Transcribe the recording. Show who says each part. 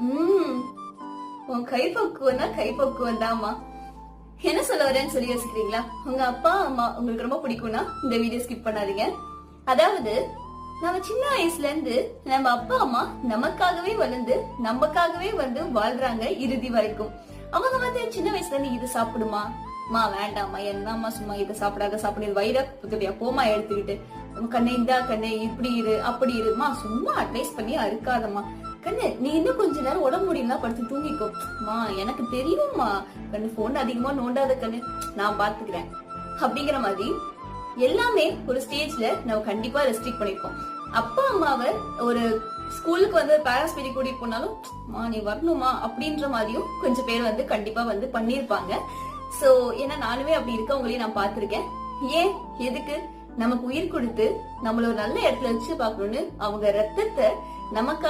Speaker 1: உம் உன் கைப்பக்குவம்னா கைப்பக்குவம் தாம்மா என்ன சொல்ல வரேன்னு சொல்லி யோசிக்கிறீங்களா? உங்க அப்பா அம்மா உங்களுக்கு ரொம்ப பிடிக்கும்னா இந்த வீடியோ ஸ்கிப் பண்ணாதீங்க. அதாவது நம்ம சின்ன வயசுல இருந்து நம்ம அப்பா அம்மா நமக்காகவே வளர்ந்து நமக்காகவே வந்து வாழ்றாங்க இறுதி வரைக்கும். அவங்க வந்து சின்ன வயசுல இருந்து இது சாப்பிடுமா? மா வேண்டாம்மா. என்னம்மா சும்மா இதை சாப்பிடாத சாப்பிடு. வயிற புத்துடியா போமா எடுத்துக்கிட்டு. நம்ம இந்தா கண்ணு இப்படி இரு அப்படி இருமா சும்மா அட்வைஸ் பண்ணி அறுக்காதம்மா. கண்ணு நீ இன்னும் கொஞ்ச நேரம் உடம்பு முடியலாம் படுத்து தூங்கிக்கோ. மா எனக்கு தெரியும்மா கண்ணு போன் அதிகமா நோண்டாத கண்ணு. நான் பாத்துக்கிறேன். அப்படிங்கிற மாதிரி எல்லாமே ஒரு ஸ்டேஜ்ல நம்ம கண்டிப்பா ரெஸ்ட்ரிக்ட் பண்ணிருக்கோம் அப்பா அம்மாவை ஒரு ஸ்கூலுக்கு வந்து பேரண்ட்ஸ் மீட்டிங் கூட்டிட்டு போனாலும் மா நீ வரணுமா? அப்படின்ற மாதிரியும் கொஞ்சம் பேர் வந்து கண்டிப்பா வந்து பண்ணிருப்பாங்க சோ ஏன்னா நானுமே அப்படி இருக்கவங்களையும் நான் பாத்திருக்கேன். ஏன்? எதுக்கு? நமக்கு உயிர் கொடுத்து நம்மள ஒரு நல்ல இடத்துல வச்சு பாக்கணும்னு அவங்க ரத்தத்தை நமக்கு